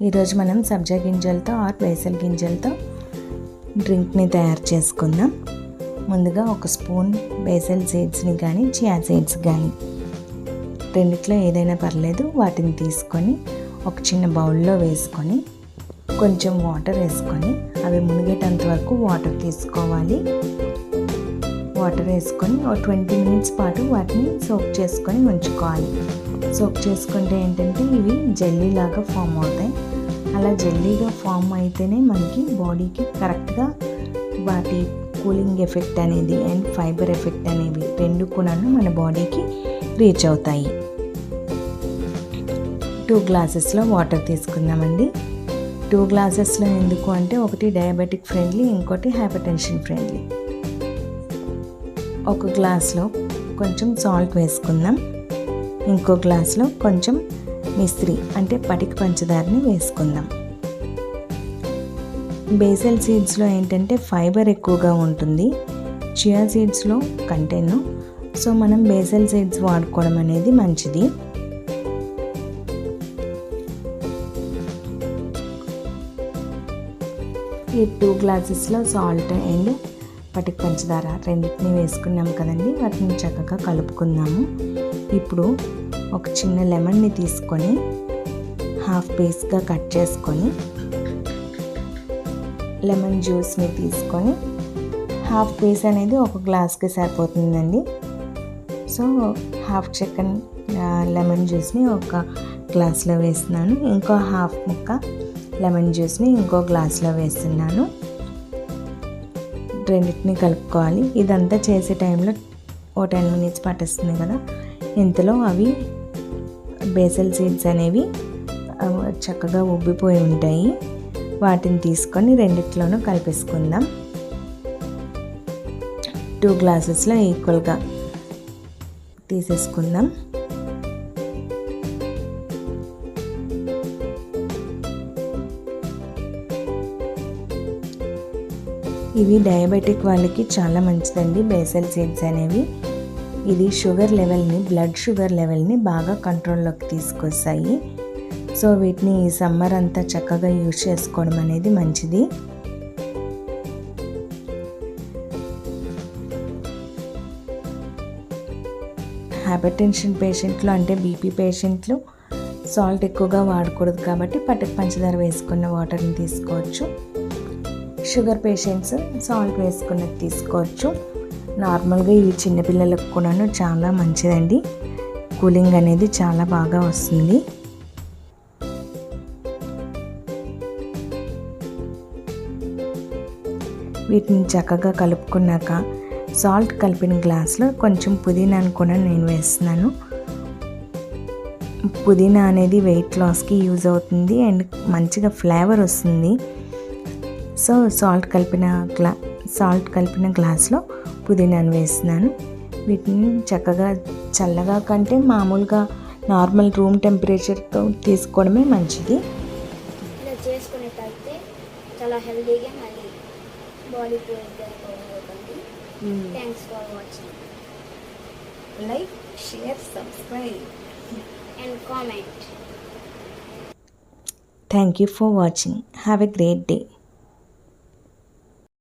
ఈరోజు మనం సబ్జా గింజలతో ఆర్ వేసల గింజలతో డ్రింక్ని తయారు చేసుకుందాం. ముందుగా ఒక స్పూన్ బేసల్ సీడ్స్ని కానీ చియా సీడ్స్ కానీ రెండిట్లో ఏదైనా పర్లేదు వాటిని తీసుకొని ఒక చిన్న బౌల్లో వేసుకొని కొంచెం వాటర్ వేసుకొని అవి మునిగేటంత వరకు వాటర్ తీసుకోవాలి. వాటర్ వేసుకొని ఒక ట్వంటీ మినిట్స్ పాటు వాటిని సోక్ చేసుకొని ఉంచుకోవాలి. సోక్ చేసుకుంటే ఏంటంటే ఇవి జెల్లీ లాగా ఫామ్ అవుతాయి. అలా జెల్లీగా ఫామ్ అయితేనే మనకి బాడీకి కరెక్ట్గా వాటి కూలింగ్ ఎఫెక్ట్ అనేది అండ్ ఫైబర్ ఎఫెక్ట్ అనేవి రెండు కూడా మన బాడీకి రీచ్ అవుతాయి. టూ గ్లాసెస్లో వాటర్ తీసుకుందామండి. టూ గ్లాసెస్లో ఎందుకు అంటే ఒకటి డయాబెటిక్ ఫ్రెండ్లీ ఇంకోటి హైపర్టెన్షన్ ఫ్రెండ్లీ. ఒక గ్లాస్లో కొంచెం సాల్ట్ వేసుకుందాం. ఇంకో గ్లాస్లో కొంచెం మిస్త్రి అంటే పటిక పంచదారని వేసుకుందాం. బేసల్ సీడ్స్లో ఏంటంటే ఫైబర్ ఎక్కువగా ఉంటుంది. చియా సీడ్స్లో కంటెన్. సో మనం బేసల్ సీడ్స్ వాడుకోవడం అనేది మంచిది. ఈ టూ గ్లాసెస్లో సాల్ట్ అండ్ పటిక పంచదార రెండింటిని వేసుకున్నాం కదండి. వాటిని చక్కగా కలుపుకుందాము. ఇప్పుడు ఒక చిన్న లెమన్ని తీసుకొని హాఫ్ పీస్గా కట్ చేసుకొని లెమన్ జ్యూస్ని తీసుకొని హాఫ్ పీస్ అనేది ఒక గ్లాస్కి సరిపోతుందండి. సో హాఫ్ చికెన్ లెమన్ జ్యూస్ని ఒక గ్లాస్లో వేస్తున్నాను. ఇంకో హాఫ్ ముక్క లెమన్ జ్యూస్ని ఇంకో గ్లాస్లో వేస్తున్నాను. రెండింటిని కలుపుకోవాలి. ఇదంతా చేసే టైంలో ఓ టెన్ మినిట్స్ పట్టేస్తుంది కదా. ఇంతలో అవి బేసల్ సీడ్స్ అనేవి చక్కగా ఉబ్బిపోయి ఉంటాయి. వాటిని తీసుకొని రెండిట్లోనూ కలిపేసుకుందాం. టూ గ్లాసెస్లో ఈక్వల్గా తీసేసుకుందాం. ఇవి డయాబెటిక్ వాళ్ళకి చాలా మంచిదండి బేసల్ సీడ్స్ అనేవి. ఇది షుగర్ లెవెల్ని బ్లడ్ షుగర్ లెవెల్ని బాగా కంట్రోల్లోకి తీసుకొస్తాయి. సో వీటిని ఈ సమ్మర్ అంతా చక్కగా యూజ్ చేసుకోవడం అనేది మంచిది. హైపర్ టెన్షన్ పేషెంట్లు అంటే బీపీ పేషెంట్లు సాల్ట్ ఎక్కువగా వాడకూడదు కాబట్టి పట్టుకు పంచదార వేసుకున్న వాటర్ని తీసుకోవచ్చు. షుగర్ పేషెంట్స్ సాల్ట్ వేసుకున్నది తీసుకోవచ్చు. నార్మల్గా ఇవి చిన్నపిల్లలకు కూడాను చాలా మంచిదండి. కూలింగ్ అనేది చాలా బాగా వస్తుంది. వీటిని చక్కగా కలుపుకున్నాక సాల్ట్ కలిపిన గ్లాస్లో కొంచెం పుదీనాను కూడా నేను వేస్తున్నాను. పుదీనా అనేది వెయిట్ లాస్కి యూజ్ అవుతుంది అండ్ మంచిగా ఫ్లేవర్ వస్తుంది. సో సాల్ట్ కలిపిన గ్లా సాల్ట్ కలిపిన గ్లాస్లో పుదీనాను వేస్తున్నాను. వీటిని చక్కగా చల్లగా కంటే మామూలుగా నార్మల్ రూమ్ టెంపరేచర్తో తీసుకోవడమే మంచిది. ఇలా చేసుకునేటైతే చాలా హెల్దీగా మరి బాడీ పోయింది thanks for watching like share subscribe and comment thank you for watching have a great day